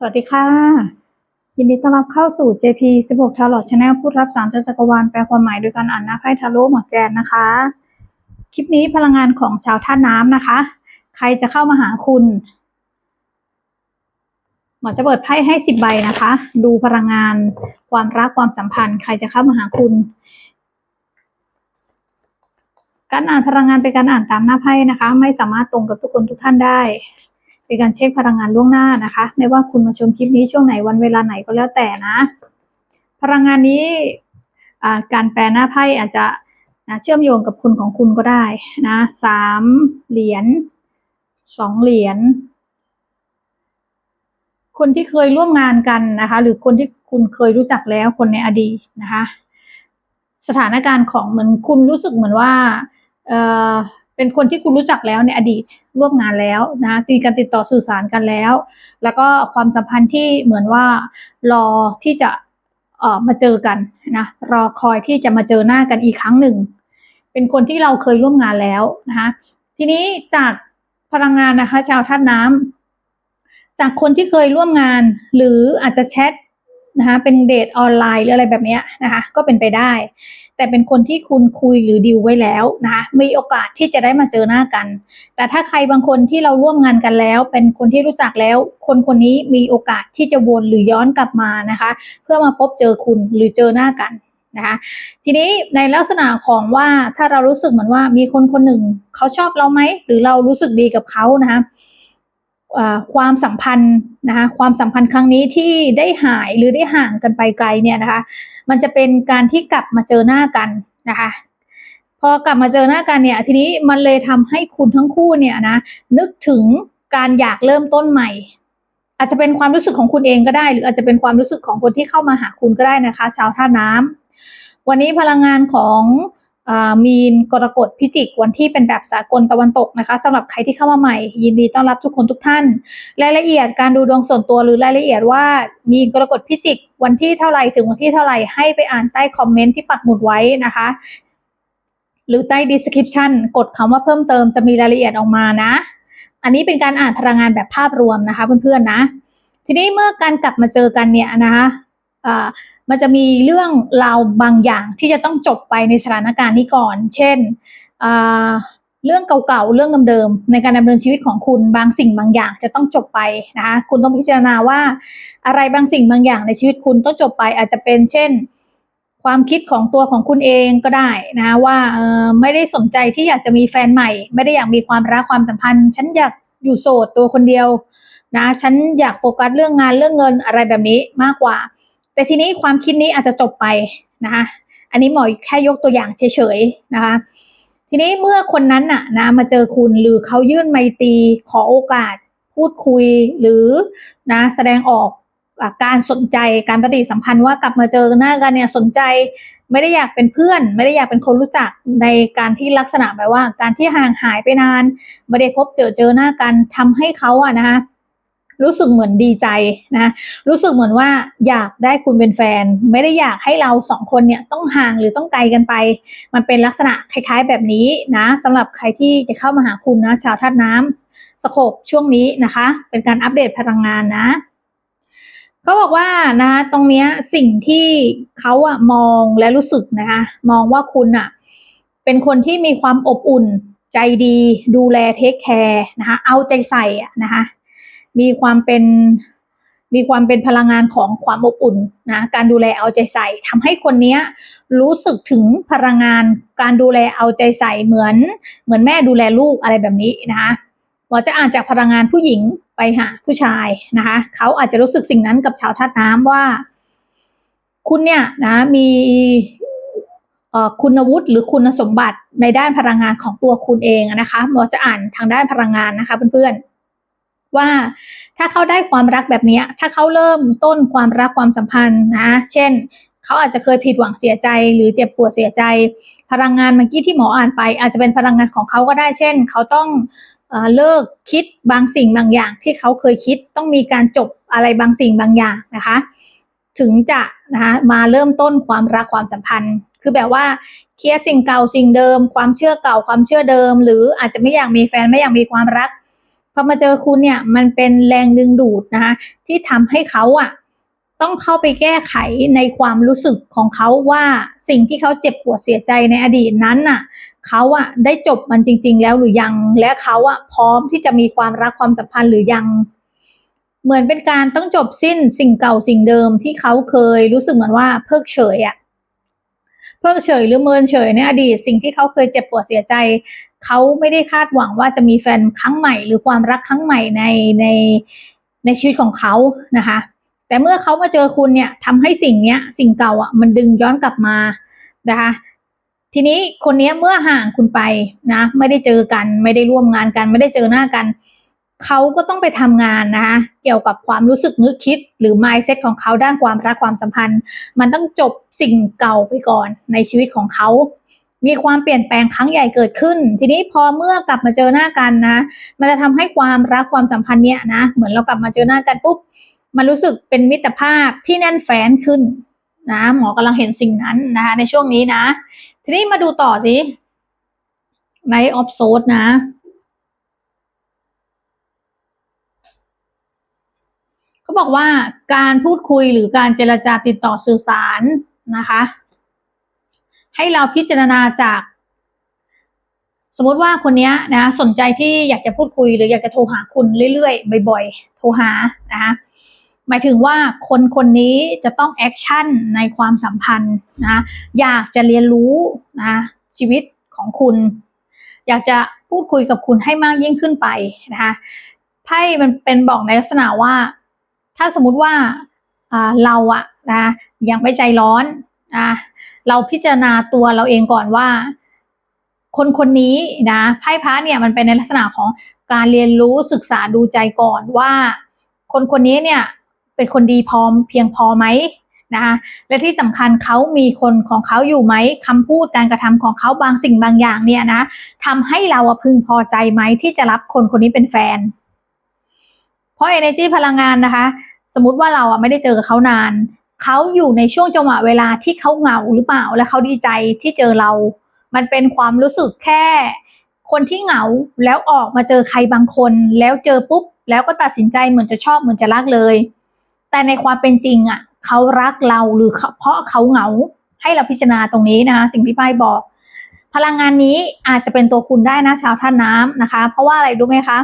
สวัสดีค่ะ ยินดีต้อนรับเข้าสู่ JP 16 Tarot Channel ผู้รับสารจักรวาลแปลความหมายโดยการอ่านหน้าไพ่ทาโร่หมดแจนนะคะ คลิปนี้พลังงานของชาวท่าน้ำนะคะ ใครจะเข้ามาหาคุณ หมอจะเปิดไพ่ให้ 10 ใบนะคะ ดูพลังงานความรักความสัมพันธ์ ใครจะเข้ามาหาคุณ การอ่านพลังงานเป็นการอ่านตามหน้าไพ่นะคะ ไม่สามารถตรงกับทุกคนทุกท่านได้ เป็นการเช็คพลังงานล่วงหน้านะคะ ไม่ว่าคุณมาชมคลิปนี้ช่วงไหนวันเวลาไหนก็แล้วแต่นะ พลังงานนี้การแปลหน้าไพ่อาจจะนะเชื่อมโยงกับคุณของคุณก็ได้นะสามเหรียญสองเหรียญคนที่เคยร่วมงานกันนะคะ หรือคนที่คุณเคยรู้จักแล้วคนในอดีตนะคะ สถานการณ์ของเหมือนคุณรู้สึกเหมือนว่า เป็นคนที่คุณรู้จักแล้วในอดีตร่วมงานแล้วนะตีการติดต่อสื่อสารกันแล้ว แล้วก็ความสัมพันธ์ที่เหมือนว่ารอที่จะเอ่อมาเจอกันนะรอคอยที่จะมาเจอหน้ากันอีกครั้งหนึ่ง เป็นคนที่เราเคยร่วมงานแล้วนะคะทีนี้จากพลังงานนะคะ ชาวธาตุน้ำจากคนที่เคยร่วมงาน หรืออาจจะแชทนะคะเป็นเดทออนไลน์หรืออะไรแบบนี้นะคะก็เป็นไปได้ แต่เป็นคนที่คุณคุยหรือดีลไว้แล้วนะคะมีโอกาสที่จะได้มาเจอหน้ากัน แต่ถ้าใครบางคนที่เราร่วมงานกันแล้ว เป็นคนที่รู้จักแล้ว คนคนนี้มีโอกาสที่จะวนหรือย้อนกลับมานะคะ เพื่อมาพบเจอคุณหรือเจอหน้ากันนะคะทีนี้ในลักษณะของว่าถ้าเรารู้สึกเหมือนว่ามีคนคนหนึ่งเขาชอบเราไหมหรือเรารู้สึกดีกับเขานะคะ ความสัมพันธ์นะคะความสัมพันธ์ครั้งนี้ที่ได้หายหรือได้ห่างกันไปไกลเนี่ยนะคะ มันจะเป็นการที่กลับมาเจอหน้ากันนะคะพอกลับมาเจอหน้ากันเนี่ยทีนี้มันเลยทำให้คุณทั้งคู่เนี่ยนะนึกถึงการอยากเริ่มต้นใหม่ อาจจะเป็นความรู้สึกของคุณเองก็ได้ หรืออาจจะเป็นความรู้สึกของคนที่เข้ามาหาคุณก็ได้นะคะ ชาวท่าน้ำวันนี้พลังงานของ มีนกรกฎพิจิก วันที่เป็นแบบสากลตะวันตกนะคะสำหรับใครที่เข้ามาใหม่ ยินดีต้อนรับทุกคนทุกท่าน รายละเอียดการดูดวงส่วนตัวหรือรายละเอียดว่ามีกรกฎพิจิก วันที่เท่าไหร่ถึงวันที่เท่าไหร่ให้ไปอ่านใต้คอมเมนต์ที่ปักหมุดไว้นะคะ หรือใต้ description กดคำว่าเพิ่มเติมจะมีรายละเอียดออกมานะ อันนี้เป็นการอ่านพลังงานแบบภาพรวมนะคะเพื่อนๆนะ ทีนี้เมื่อการกลับมาเจอกันเนี่ยนะคะอ่า มันจะมีเรื่องราวบางอย่างที่จะต้องจบไปในสถานการณ์นี้ก่อน เช่นเรื่องเก่าๆ เรื่องเดิมๆ ในการดำเนินชีวิตของคุณบางสิ่งบางอย่างจะต้องจบไปนะคะ คุณต้องพิจารณาว่าอะไรบางสิ่งบางอย่างในชีวิตคุณต้องจบไป อาจจะเป็นเช่น ความคิดของตัวของคุณเองก็ได้นะคะว่าเออไม่ได้สนใจที่อยากจะมีแฟนใหม่ ไม่ได้อยากมีความรักความสัมพันธ์ ฉันอยากอยู่โสดตัวคนเดียวนะ ฉันอยากโฟกัสเรื่องงานเรื่องเงินอะไรแบบนี้มากกว่า แต่ทีนี้ความคิดนี้อาจจะจบไปนะคะอันนี้หมอแค่ยกตัวอย่างเฉยๆนะคะทีนี้เมื่อคนนั้นน่ะนะมาเจอคุณหรือเขายื่นไมตรีขอโอกาสพูดคุยหรือนะแสดงออกอาการสนใจการปฏิสัมพันธ์ว่ากลับมาเจอหน้ากันเนี่ยสนใจไม่ได้อยากเป็นเพื่อน ไม่ได้อยากเป็นคนรู้จักในการที่ลักษณะแบบว่า การที่ห่างหายไปนาน ไม่ได้พบเจอเจอหน้ากันทำให้เขาอะนะคะ รู้สึกเหมือนดีใจนะรู้สึกเหมือนว่าอยากได้คุณเป็นแฟน ไม่ได้อยากให้เราสองคนเนี่ยต้องห่างหรือต้องไกลกันไป มันเป็นลักษณะคล้ายๆแบบนี้นะสำหรับใครที่จะเข้ามาหาคุณนะชาวธาตุน้ำสโคบช่วงนี้นะคะ เป็นการอัปเดตพลังงานนะเขาบอกว่านะคะตรงเนี้ยสิ่งที่เขาอะมองและรู้สึกนะคะมองว่าคุณอะเป็นคนที่มีความอบอุ่นใจดี ดูแลเทคแคร์นะคะเอาใจใส่อะนะคะ มีความเป็นมีความเป็นพลังงานของความอบอุ่นนะการดูแลเอาใจใส่ทำให้คนเนี้ยรู้สึกถึงพลังงานการดูแลเอาใจใส่เหมือน เหมือนแม่ดูแลลูกอะไรแบบนี้นะคะหมอจะอ่านจากพลังงานผู้หญิงไปหาผู้ชายนะคะเขาอาจจะรู้สึกสิ่งนั้นกับชาวธาตุน้ำว่า คุณเนี่ยนะมีเอ่อคุณวุฒิหรือคุณสมบัติในด้านพลังงานของตัวคุณเองนะคะหมอจะอ่านทางด้านพลังงานนะคะเพื่อนๆ ว่าถ้าเขาได้ความรักแบบนี้ถ้าเขาเริ่มต้นความรักความสัมพันธ์นะ เช่นเขาอาจจะเคยผิดหวังเสียใจ หรือเจ็บปวดเสียใจ พลังงานเมื่อกี้ที่หมออ่านไป อาจจะเป็นพลังงานของเขาก็ได้ เช่น เขาต้องเอเลิกคิดบางสิ่งบางอย่าง ที่เขาเคยคิดต้องมีการจบอะไรบางสิ่งบางอย่างนะคะ ถึงจะนะคะมาเริ่มต้นความรักความสัมพันธ์ คือแบบว่าเคลียร์สิ่งเก่าสิ่งเดิม ความเชื่อเก่าความเชื่อเดิม หรืออาจจะไม่อยากมีแฟนไม่อยากมีความรัก อมาเจอคุณเนี่ยมันเป็นแรงดึงดูดนะคะที่ทำให้เขาอะต้องเข้าไปแก้ไขในความรู้สึกของเขาว่าสิ่งที่เขาเจ็บปวดเสียใจในอดีตนั้นน่ะเขาอะได้จบมันจริง ๆ แล้วหรือยัง และเขาอะพร้อมที่จะมีความรักความสัมพันธ์หรือยัง เหมือนเป็นการต้องจบสิ้นสิ่งเก่าสิ่งเดิมที่เขาเคยรู้สึกเหมือนว่าเพิกเฉยอะ เพิกเฉยหรือเมินเฉยในอดีตสิ่งที่เขาเคยเจ็บปวดเสียใจ เขาไม่ได้คาดหวังว่าจะมีแฟนครั้งใหม่ หรือความรักครั้งใหม่ในในในชีวิตของเขานะคะ แต่เมื่อเขามาเจอคุณเนี่ยทำให้สิ่งเนี้ยสิ่งเก่าอะมันดึงย้อนกลับมานะคะทีนี้คนนี้เมื่อห่างคุณไปนะ ไม่ได้เจอกัน ไม่ได้ร่วมงานกัน ไม่ได้เจอหน้ากัน เขาก็ต้องไปทำงานนะคะเกี่ยวกับความรู้สึกนึกคิด หรือ mindset ของเขาด้านความรักความสัมพันธ์ มันต้องจบสิ่งเก่าไปก่อนในชีวิตของเขา มีความเปลี่ยนแปลงครั้งใหญ่เกิดขึ้น ทีนี้พอเมื่อกลับมาเจอหน้ากันนะ มันจะทำให้ความรักความสัมพันธ์เนี้ยนะ เหมือนเรากลับมาเจอหน้ากันปุ๊บ มันรู้สึกเป็นมิตรภาพที่แน่นแฟ้นขึ้นนะหมอกำลังเห็นสิ่งนั้นนะคะในช่วงนี้นะ ทีนี้มาดูต่อสิในออฟโซดนะ เขาบอกว่าการพูดคุยหรือการเจรจาติดต่อสื่อสารนะคะ ให้เราพิจารณาจาก สมมติว่าคนนี้นะสนใจที่อยากจะพูดคุยหรืออยากจะโทรหาคุณเรื่อยๆบ่อย ๆ โทรหานะคะหมายถึงว่าคนคนนี้จะต้องแอคชั่นในความสัมพันธ์นะอยากจะเรียนรู้นะชีวิตของคุณ อยากจะพูดคุยกับคุณให้มากยิ่งขึ้นไปนะคะไพ่มันเป็นบอกในลักษณะว่า ถ้าสมมุติว่าเราอะนะยังไม่ใจร้อนนะเราพิจารณาตัวเราเองก่อนว่า คนคนนี้นะไพ่พระเนี่ยมันเป็นในลักษณะของการเรียนรู้ศึกษาดูใจก่อนว่า คนคนนี้เนี่ยเป็นคนดีพอเพียงพอไหมนะคะและที่สำคัญเขามีคนของเขาอยู่ไหมคำพูดการกระทำของเขาบางสิ่งบางอย่างเนี่ยนะทำให้เราพึงพอใจไหมที่จะรับคนคนนี้เป็นแฟน เพราะ energy พลังงานนะคะ สมมติว่าเราอะไม่ได้เจอเขานาน เขาอยู่ในช่วงจังหวะเวลาที่เขาเหงาหรือเปล่า และเขาดีใจที่เจอเรา มันเป็นความรู้สึกแค่ คนที่เหงาแล้วออกมาเจอใครบางคน แล้วเจอปุ๊บ แล้วก็ตัดสินใจเหมือนจะชอบเหมือนจะรักเลย แต่ในความเป็นจริงอะเขารักเราหรือเพราะเขาเหงาให้เราพิจารณาตรงนี้นะคะสิ่งที่ป้ายบอก พลังงานนี้อาจจะเป็นตัวคุณได้นะชาวท่านน้ำนะคะ เพราะว่าอะไรรู้ไหมคะ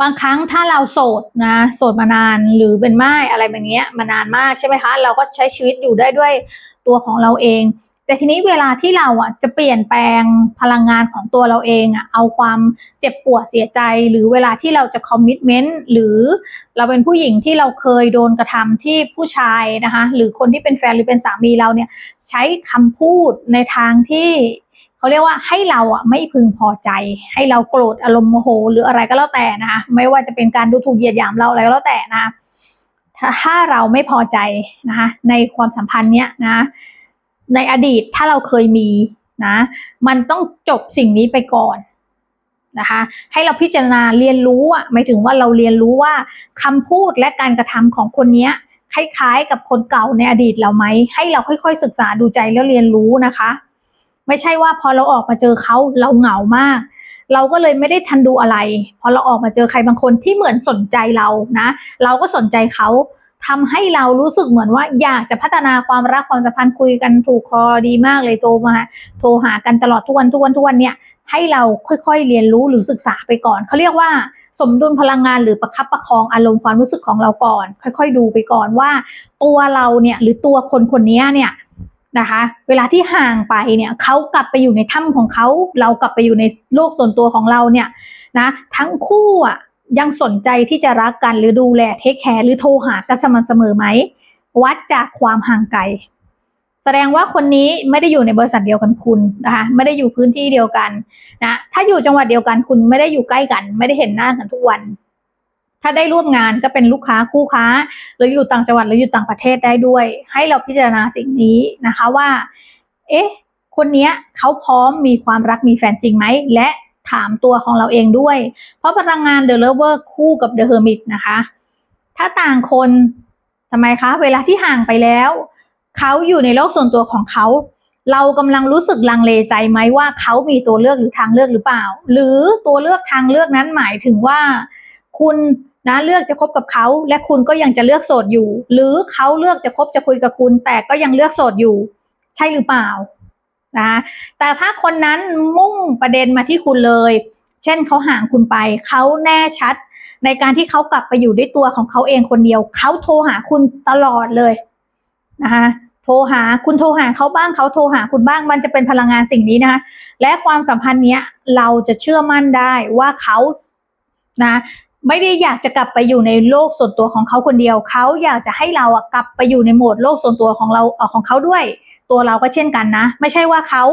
บางครั้งถ้าเราโสดนะโสดมานานหรือเป็นไม้อะไรแบบนี้มานานมากใช่ไหมคะ เราก็ใช้ชีวิตอยู่ได้ด้วยตัวของเราเอง แต่ทีนี้เวลาที่เราอะจะเปลี่ยนแปลงพลังงานของตัวเราเองอะเอาความเจ็บปวดเสียใจ หรือเวลาที่เราจะคอมมิชเมนต์หรือเราเป็นผู้หญิงที่เราเคยโดนกระทำที่ผู้ชายนะคะหรือคนที่เป็นแฟนหรือเป็นสามีเราเนี่ยใช้คำพูดในทางที่ เขาเรียกว่าให้เราอะไม่พึงพอใจ ให้เราโกรธอารมณ์โมโห หรืออะไรก็แล้วแต่นะคะไม่ว่าจะเป็นการดูถูกเหยียดหยามเราอะไรก็แล้วแต่นะถ้าถ้าเราไม่พอใจนะคะในความสัมพันธ์เนี้ยนะในอดีตถ้าเราเคยมีนะมันต้องจบสิ่งนี้ไปก่อนนะคะให้เราพิจารณาเรียนรู้อะหมายถึงว่าเราเรียนรู้ว่าคำพูดและการกระทำของคนเนี้ยคล้ายๆกับคนเก่าในอดีตเราไหมให้เราค่อยๆศึกษาดูใจแล้วเรียนรู้นะคะ ไม่ใช่ว่าพอเราออกมาเจอเขาเราเหงามาก เราก็เลยไม่ได้ทันดูอะไร พอเราออกมาเจอใครบางคนที่เหมือนสนใจเรานะ เราก็สนใจเขาทำให้เรารู้สึกเหมือนว่าอยากจะพัฒนาความรักความสัมพันธ์คุยกันถูกคอดีมากเลยโทรมาโทรหากันตลอดทุกวันทุกวันทุกวันเนี่ยให้เราค่อยๆเรียนรู้หรือศึกษาไปก่อน เขาเรียกว่าสมดุลพลังงานหรือประคับประคองอารมณ์ความรู้สึกของเราก่อน ค่อย ๆ ดูไปก่อนว่า ตัวเราเนี่ยหรือตัวคนคนนี้เนี่ย นะคะ เวลาที่ห่างไปเนี่ยเขากลับไปอยู่ในถ้ำของเขาเรากลับไปอยู่ในโลกส่วนตัวของเราเนี่ยนะทั้งคู่อะยังสนใจที่จะรักกันหรือดูแลเทคแคร์หรือโทรหากันสม่ำเสมอไหมวัดจากความห่างไกลแสดงว่าคนนี้ไม่ได้อยู่ในบริษัทเดียวกันคุณนะคะไม่ได้อยู่พื้นที่เดียวกันนะถ้าอยู่จังหวัดเดียวกันคุณไม่ได้อยู่ใกล้กัน ไม่ได้เห็นหน้ากันทุกวัน ถ้าได้ร่วมงานก็เป็นลูกค้าคู่ค้า หรืออยู่ต่างจังหวัดหรืออยู่ต่างประเทศได้ด้วย ให้เราพิจารณาสิ่งนี้นะคะว่า เอ๊ะ คนเนี้ยเขาพร้อมมีความรักมีแฟนจริงไหม และถามตัวของเราเองด้วย เพราะพลังงาน The Lover คู่กับ The Hermit นะคะ ถ้าต่างคนทำไมคะ เวลาที่ห่างไปแล้ว เขาอยู่ในโลกส่วนตัวของเขา เรากำลังรู้สึกลังเลใจไหมว่าเขามีตัวเลือกหรือทางเลือกหรือเปล่า หรือตัวเลือกทางเลือกนั้นหมายถึงว่า คุณ นะเลือกจะคบกับเขาและคุณก็ยังจะเลือกโสดอยู่ หรือเขาเลือกจะคบจะคุยกับคุณ แต่ก็ยังเลือกโสดอยู่ ใช่หรือเปล่านะแต่ถ้าคนนั้นมุ่งประเด็นมาที่คุณเลย เช่นเขาห่างคุณไป เขาแน่ชัด ในการที่เขากลับไปอยู่ด้วยตัวของเขาเองคนเดียว เขาโทรหาคุณตลอดเลยนะคะโทรหาคุณโทรหาเขาบ้างเขาโทรหาคุณบ้างมันจะเป็นพลังงานสิ่งนี้นะคะและความสัมพันธ์เนี้ยเราจะเชื่อมั่นได้ว่าเขานะ ไม่ได้อยากจะกลับไปอยู่ในโลกส่วนตัวของเขาคนเดียว เขาอยากจะให้เราอะกลับไปอยู่ในโหมดโลกส่วนตัวของเราเออของเขาด้วย ตัวเราก็เช่นกันนะ ไม่ใช่ว่าเขา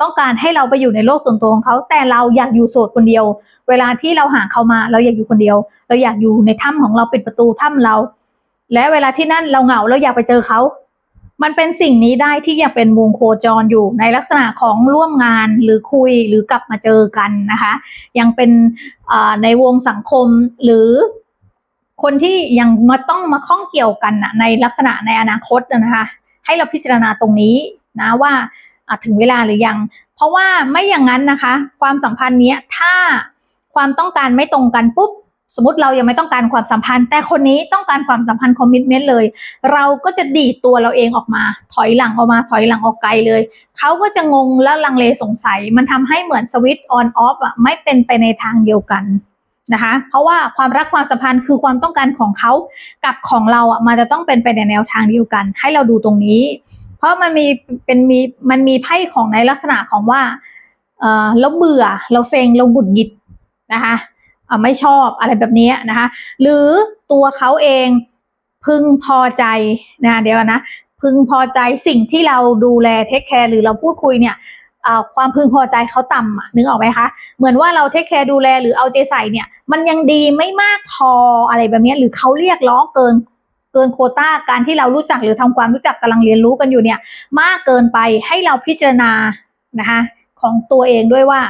ต้องการให้เราไปอยู่ในโลกส่วนตัวของเขา แต่เราอยากอยู่โสดคนเดียว เวลาที่เราหาเขามาเราอยากอยู่คนเดียว เราอยากอยู่ในถ้ำของเราปิดประตูถ้ำเรา และเวลาที่นั่นเราเหงาเราอยากไปเจอเขา มันเป็นสิ่งนี้ได้ที่ยังเป็นวงโคจรอยู่ในลักษณะของร่วมงานหรือคุยหรือกลับมาเจอกันนะคะ ยังเป็นในวงสังคมหรือคนที่ยังมาต้องมาข้องเกี่ยวกันนะในลักษณะในอนาคตนะคะ ให้เราพิจารณาตรงนี้นะว่าถึงเวลาหรือยัง เพราะว่าไม่อย่างนั้นนะคะ ความสัมพันธ์เนี้ยถ้าความต้องการไม่ตรงกันปุ๊บ สมมติเรายังไม่ต้องการความสัมพันธ์ แต่คนนี้ต้องการความสัมพันธ์คอมมิชเมนต์เลย เราก็จะดีดตัวเราเองออกมา ถอยหลังออกมาถอยหลังออกไกลเลย เขาก็จะงงและลังเลสงสัย มันทำให้เหมือนสวิตช์ออนออฟอะไม่เป็นไปในทางเดียวกันนะคะ เพราะว่าความรักความสัมพันธ์คือความต้องการของเขากับของเราอะมันจะต้องเป็นไปในแนวทางเดียวกัน ให้เราดูตรงนี้ เพราะมันมีเป็นมีมันมีไพ่ของในลักษณะของว่าเออเราเบื่อเราเซ็งเราบุดหงิดนะคะ ไม่ชอบอะไรแบบนี้นะคะ หรือตัวเขาเองพึงพอใจนะเดี๋ยวนะ พึงพอใจสิ่งที่เราดูแลเทคแคร์หรือเราพูดคุยเนี่ยอ่าความพึงพอใจเขาต่ำนึกออกไหมคะ เหมือนว่าเราเทคแคร์ดูแลหรือเอาใจใส่เนี่ย มันยังดีไม่มากพออะไรแบบนี้หรือเขาเรียกร้องเกินเกินโคต้าการที่เรารู้จักหรือทำความรู้จักกำลังเรียนรู้กันอยู่เนี่ย มากเกินไปให้เราพิจารณานะคะของตัวเองด้วยว่า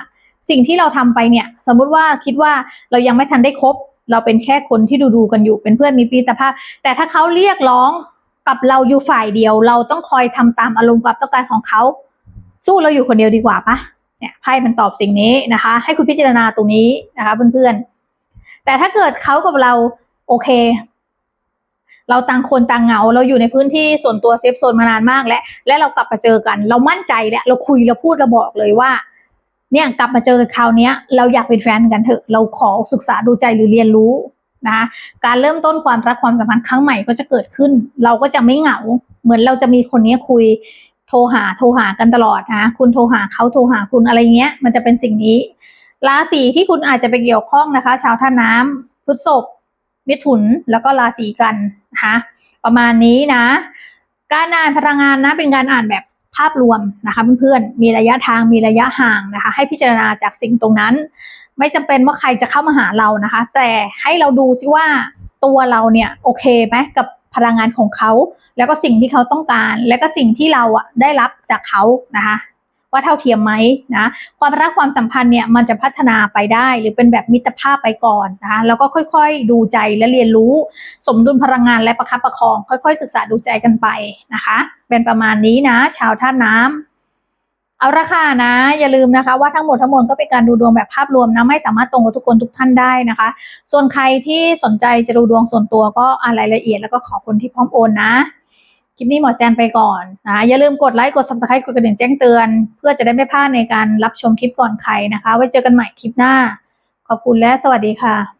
สิ่งที่เราทำไปเนี่ย สมมุติว่าคิดว่าเรายังไม่ทันได้คบ เราเป็นแค่คนที่ดูดูกันอยู่เป็นเพื่อนมีปีตภาพ แต่ถ้าเขาเรียกร้องกับเราอยู่ฝ่ายเดียว เราต้องคอยทำตามอารมณ์ความต้องการของเขา สู้เราอยู่คนเดียวดีกว่าปะเนี่ยไพ่มันตอบสิ่งนี้นะคะ ให้คุณพิจารณาตรงนี้นะคะเพื่อนๆแต่ถ้าเกิดเขากับเราโอเค เราต่างคนต่างเหงา เราอยู่ในพื้นที่ส่วนตัวเซฟโซนมานานมาก แล้วและเรากลับมาเจอกัน เรามั่นใจแล้วเราคุยเราพูดเราบอกเลยว่า เนี่ยกลับมาเจอกันคราวนี้เราอยากเป็นแฟนกันเถอะ เราขอศึกษาดูใจหรือเรียนรู้นะคะการเริ่มต้นความรักความสัมพันธ์ครั้งใหม่ก็จะเกิดขึ้น เราก็จะไม่เหงา เหมือนเราจะมีคนนี้คุยโทรหาโทรหากันตลอดนะคุณโทรหาเขาโทรหาคุณอะไรเงี้ย มันจะเป็นสิ่งนี้ ราศีที่คุณอาจจะไปเกี่ยวข้องนะคะ ชาวท่าน้ำพฤษภมิถุนแล้วก็ราศีกันนะคะประมาณนี้นะ การอ่านพลังงานนะเป็นการอ่านแบบ ภาพรวมนะคะเพื่อนๆ มีระยะทางมีระยะห่างนะคะ ให้พิจารณาจากสิ่งตรงนั้น ไม่จำเป็นว่าใครจะเข้ามาหาเรานะคะ แต่ให้เราดูซิว่าตัวเราเนี่ยโอเคไหมกับพลังงานของเขา แล้วก็สิ่งที่เขาต้องการ แล้วก็สิ่งที่เราอะได้รับจากเขานะคะ ว่าเท่าเทียมไหมนะความรักความสัมพันธ์เนี่ยมันจะพัฒนาไปได้ หรือเป็นแบบมิตรภาพไปก่อนนะคะแล้วก็ค่อยๆดูใจและเรียนรู้ สมดุลพลังงานและประคับประคอง ค่อยๆ ศึกษาดูใจกันไปนะคะ เป็นประมาณนี้นะ ชาวท่าน้ำเอาละค่ะนะ อย่าลืมนะคะว่าทั้งหมดทั้งมวลก็เป็นการดูดวงแบบภาพรวมนะไม่สามารถตรงกับทุกคนทุกท่านได้นะคะ ส่วนใครที่สนใจจะดูดวงส่วนตัวก็อ่านรายละเอียดแล้วก็ขอคนที่พร้อมโอนนะ คลิปนี้หมอแจนไปก่อนนะอย่าลืมกดไลค์กด subscribe กดกระดิ่งแจ้งเตือน เพื่อจะได้ไม่พลาดในการรับชมคลิปก่อนใครนะคะ ไว้เจอกันใหม่คลิปหน้า ขอบคุณและสวัสดีค่ะ